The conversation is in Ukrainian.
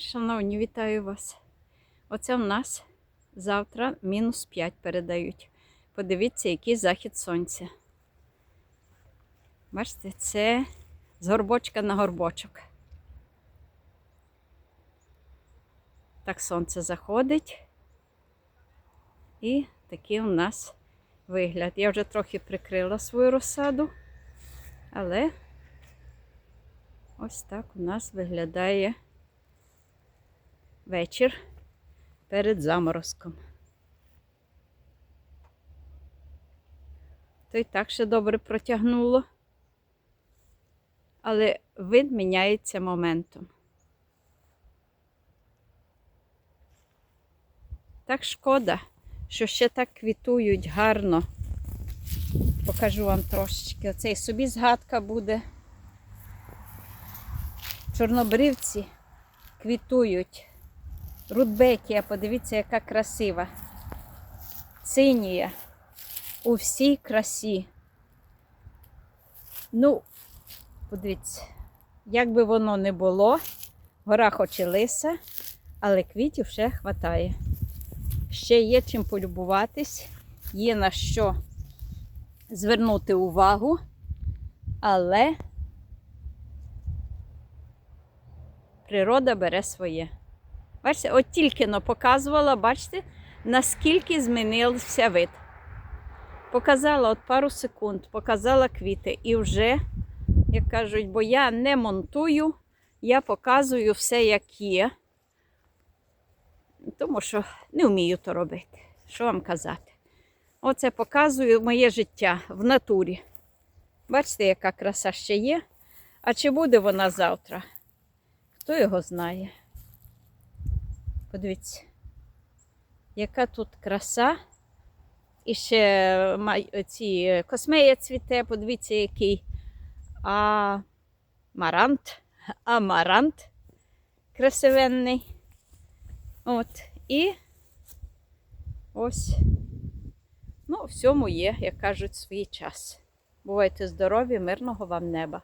Шановні, вітаю вас. Оце в нас завтра мінус 5 передають. Подивіться, який захід сонця. Бачите, це з горбочка на горбочок. Так сонце заходить. І такий у нас вигляд. Я вже трохи прикрила свою розсаду, але ось так у нас виглядає вечір перед заморозком. То й так ще добре протягнуло, але вид міняється моментом. Так шкода, що ще так квітують гарно. Покажу вам трошечки. Оцей собі згадка буде. Чорнобривці квітують. Рудбекія, подивіться, яка красива. Цинія у всій красі. Ну, подивіться, як би воно не було, гора хоч і лиса, але квітів ще хватає. Ще є чим полюбуватись, є на що звернути увагу, але природа бере своє. Бачите, от тільки показувала, бачите, наскільки змінився вид. Показала от пару секунд, показала квіти. І вже, як кажуть, бо я не монтую, я показую все, як є. Тому що не вмію то робити. Що вам казати? Оце показую моє життя в натурі. Бачите, яка краса ще є. А чи буде вона завтра? Хто його знає? Подивіться, яка тут краса. І ще ці космея цвіте, подивіться, який а, марант, амарант красивенний. От. І ось, ну, всьому є, як кажуть, свій час. Бувайте здорові, мирного вам неба.